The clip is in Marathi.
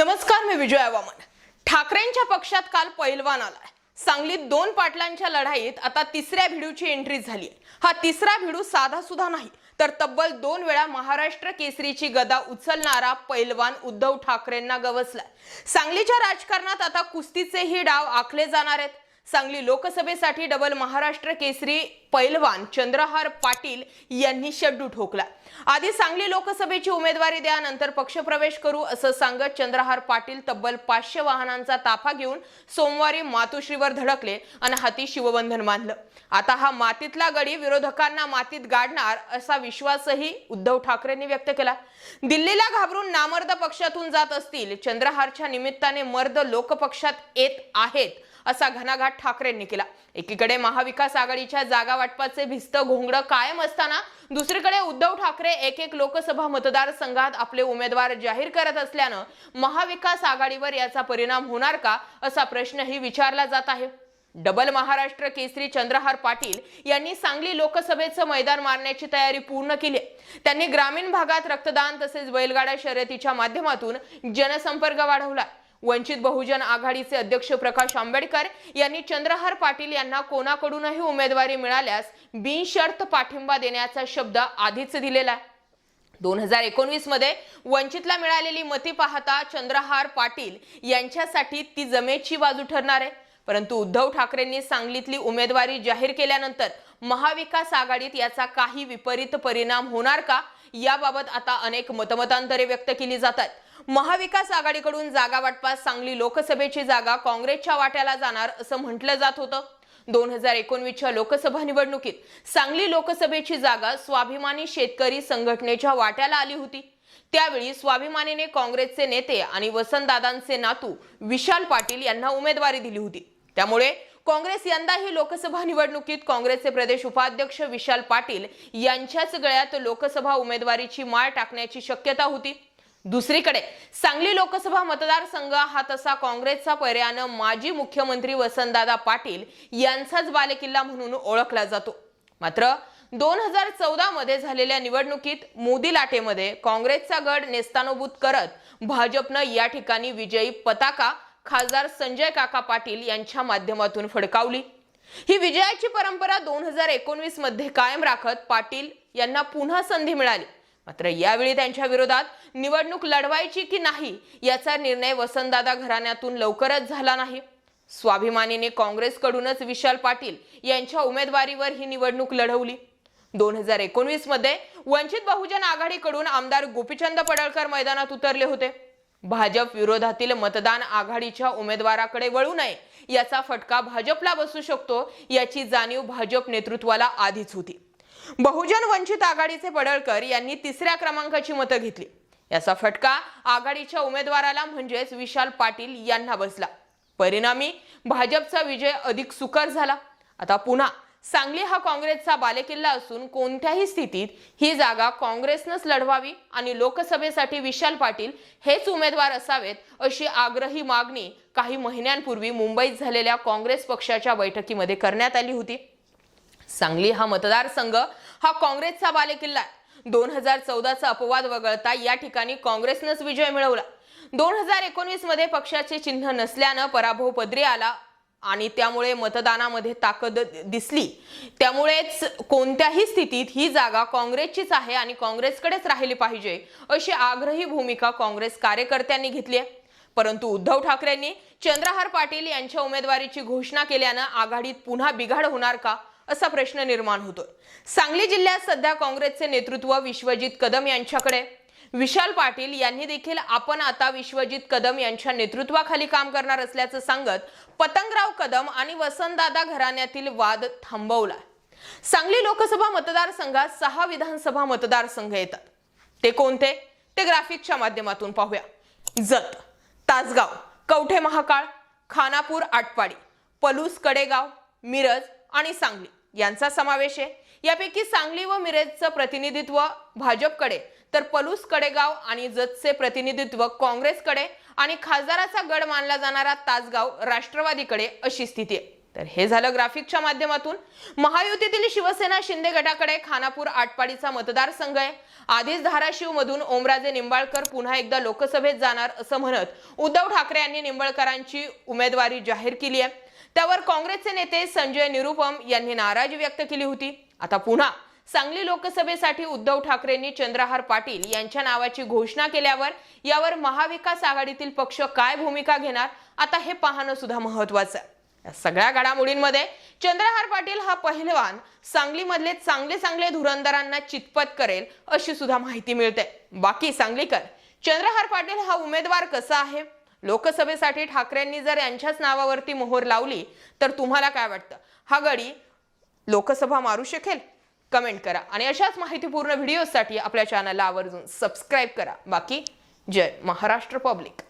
नमस्कार मी विजय वामन ठाकरेंच्या पक्षात काल पैलवान आलाय. सांगलीत दोन पाटलांच्या लढाईत आता तिसऱ्या भिडूची एंट्री झाली हा तिसरा भिडू साधा सुद्धा नाही तर तब्बल दोन वेळा महाराष्ट्र केसरीची गदा उचलणारा पैलवान उद्धव ठाकरेंना गवसलाय. सांगलीच्या राजकारणात आता कुस्तीचेही डाव आखले जाणार आहेत. सांगली लोकसभेसाठी डबल महाराष्ट्र केसरी पैलवान चंद्रहार पाटील यांनी शड्डू ठोकला. आधी सांगली लोकसभेची उमेदवारी द्या नंतर पक्षप्रवेश करू असं सांगत चंद्रहार पाटील तब्बल पाचशे वाहनांचा ताफा घेऊन सोमवारी मातोश्रीवर धडकले आणि हाती शिवबंधन बांधलं. आता हा मातीतला गडी विरोधकांना मातीत गाडणार असा विश्वासही उद्धव ठाकरेंनी व्यक्त केला. दिल्लीला घाबरून नामर्द पक्षातून जात असतील चंद्रहारच्या निमित्ताने मर्द लोकपक्षात येत आहेत असा घणाघात ठाकरेंनी केला. एकीकडे महाविकास आघाडीच्या जागा वाटपाचे भिस्त घोंगडं कायम असताना दुसरीकडे उद्धव ठाकरे एक एक लोकसभा मतदारसंघात आपले उमेदवार जाहीर करत असल्यानं महाविकास आघाडीवर याचा परिणाम होणार का असा प्रश्नही विचारला जात आहे. डबल महाराष्ट्र केसरी चंद्रहार पाटील यांनी सांगली लोकसभेचं मैदान मारण्याची तयारी पूर्ण केली त्यांनी ग्रामीण भागात रक्तदान तसेच बैलगाड्या शर्यतीच्या माध्यमातून जनसंपर्क वाढवला वंचित बहुजन आघाडीचे अध्यक्ष प्रकाश आंबेडकर यांनी चंद्रहार पाटील यांना कोणाकडूनही उमेदवारी मिळाल्यास बिनशर्त पाठिंबा देण्याचा शब्द आधीच दिलेला आहे. दोन हजार एकोणवीसमध्ये वंचितला मिळालेली मती पाहता चंद्रहार पाटील यांच्यासाठी ती जमेची बाजू ठरणार आहे. परंतु उद्धव ठाकरेंनी सांगलीतली उमेदवारी जाहीर केल्यानंतर महाविकास आघाडीत याचा काही विपरीत परिणाम होणार का? याबाबत आता अनेक मतमतांतरे व्यक्त केली जातात. महाविकास आघाडीकडून जागा वाटपास सांगली लोकसभेची जागा काँग्रेसच्या वाट्याला जाणार असं म्हटलं जात होतं. दोन हजार एकोणवीसच्या लोकसभा निवडणुकीत सांगली लोकसभेची जागा स्वाभिमानी शेतकरी संघटनेच्या वाट्याला आली होती. त्यावेळी स्वाभिमानीने काँग्रेसचे नेते आणि वसंतदादांचे नातू विशाल पाटील यांना उमेदवारी दिली होती. त्यामुळे काँग्रेस यंदाही लोकसभा निवडणुकीत काँग्रेसचे प्रदेश उपाध्यक्ष विशाल पाटील यांच्याच गळ्यात लोकसभा उमेदवारीची माळ टाकण्याची शक्यता होती. दुसरीकडे सांगली लोकसभा मतदारसंघ हा तसा काँग्रेसचा पर्यायानं माजी मुख्यमंत्री वसंतदादा पाटील यांचाच बालेकिल्ला म्हणून ओळखला जातो. मात्र दोन हजार चौदा मध्ये झालेल्या निवडणुकीत मोदी लाटेमध्ये काँग्रेसचा गड नेस्तानोभूत करत भाजपनं या ठिकाणी विजयी पताका खासदार संजय काका पाटील यांच्या माध्यमातून फडकावली. ही विजयाची परंपरा दोन हजार एकोणवीसमध्ये कायम राखत पाटील यांना पुन्हा संधी मिळाली. मात्र यावेळी त्यांच्या विरोधात निवडणूक लढवायची की नाही याचा निर्णय वसंतदादा घराण्यातून लवकरच झाला नाही. स्वाभिमानीने काँग्रेसकडूनच विशाल पाटील यांच्या उमेदवारीवर ही निवडणूक लढवली. दोन हजार एकोणवीसमध्ये वंचित बहुजन आघाडीकडून आमदार गोपीचंद पडळकर मैदानात उतरले होते. भाजप विरोधातील मतदान आघाडीच्या उमेदवाराकडे वळू नये याचा फटका भाजपला बसू शकतो याची जाणीव भाजप नेतृत्वाला आधीच होती. बहुजन वंचित आघाडीचे पडळकर यांनी तिसऱ्या क्रमांकाची मतं घेतली. याचा फटका आघाडीच्या उमेदवाराला म्हणजेच विशाल पाटील यांना बसला. परिणामी भाजपचा विजय अधिक सुकर झाला. आता पुन्हा सांगली हा काँग्रेसचा बालेकिल्ला असून कोणत्याही स्थितीत ही जागा काँग्रेसनंच लढवावी आणि लोकसभेसाठी विशाल पाटील हेच उमेदवार असावेत अशी आग्रही मागणी काही महिन्यांपूर्वी मुंबईत झालेल्या काँग्रेस पक्षाच्या बैठकीमध्ये करण्यात आली होती. सांगली हा मतदारसंघ हा काँग्रेसचा बालेकिल्ला आहे. दोन हजार चौदाचा अपवाद वगळता या ठिकाणी काँग्रेसनंच विजय मिळवला. दोन हजार एकोणवीसमध्ये पक्षाचे चिन्ह नसल्यानं पराभव पदरी आला आणि त्यामुळे मतदानामध्ये ताकद दिसली. त्यामुळेच कोणत्याही स्थितीत ही जागा काँग्रेसचीच आहे आणि काँग्रेसकडेच राहिली पाहिजे अशी आग्रही भूमिका काँग्रेस कार्यकर्त्यांनी घेतली आहे. परंतु उद्धव ठाकरेंनी चंद्रहार पाटील यांच्या उमेदवारीची घोषणा केल्यानं आघाडीत पुन्हा बिघाड होणार का? असा प्रश्न निर्माण होतोय. सांगली जिल्ह्यात सध्या काँग्रेसचे नेतृत्व विश्वजित कदम यांच्याकडे विशाल पाटील यांनी देखील आपण आता विश्वजित कदम यांच्या नेतृत्वाखाली काम करणार असल्याचं सांगत पतंगराव कदम आणि वसंतदादा घराण्यातील वाद थांबवला सांगली लोकसभा मतदारसंघात सहा विधानसभा मतदारसंघ येतात. ते कोणते? ते ग्राफिकच्या माध्यमातून पाहूया. जत तासगाव कवठे महाकाळ खानापूर आटपाडी पलूस कडेगाव मिरज आणि सांगली. यांचा समावेश आहे. यापैकी सांगली व मिरजचं प्रतिनिधित्व भाजपकडे तर पलूस कडेगाव आणि जतचे प्रतिनिधित्व काँग्रेसकडे आणि खासदाराचा गड मानला जाणारा तासगाव राष्ट्रवादीकडे अशी स्थिती आहे. तर हे झालं ग्राफिकच्या माध्यमातून. महायुतीतील शिवसेना शिंदे गटाकडे खानापूर आटपाडीचा मतदारसंघ आहे. आधीच धाराशिव मधून ओमराजे निंबाळकर पुन्हा एकदा लोकसभेत जाणार असं म्हणत उद्धव ठाकरे यांनी निंबाळकरांची उमेदवारी जाहीर केली आहे. त्यावर काँग्रेसचे नेते संजय निरुपम यांनी नाराजी व्यक्त केली होती. आता पुन्हा सांगली लोकसभेसाठी उद्धव ठाकरेंनी चंद्रहार पाटील यांच्या नावाची घोषणा केल्यावर यावर महाविकास आघाडीतील पक्ष काय भूमिका घेणार? आता हे पाहणं सुद्धा महत्वाचं या सगळ्या घडामोडींमध्ये चंद्रहार पाटील हा पहिलवान सांगलीमधले चांगले चांगले धुरंदरांना चितपत करेल अशी सुद्धा माहिती मिळते. बाकी सांगलीकर चंद्रहार पाटील हा उमेदवार कसा आहे? लोकसभेसाठी ठाकरेंनी जर यांच्याच नावावरती मोहर लावली तर तुम्हाला काय वाटतं? हा गडी लोकसभा मारू शकेल? कमेंट करा. आणि अशाच माहितीपूर्ण व्हिडिओसाठी आपल्या चॅनलला आवर्जून सबस्क्राईब करा. बाकी जय महाराष्ट्र पब्लिक.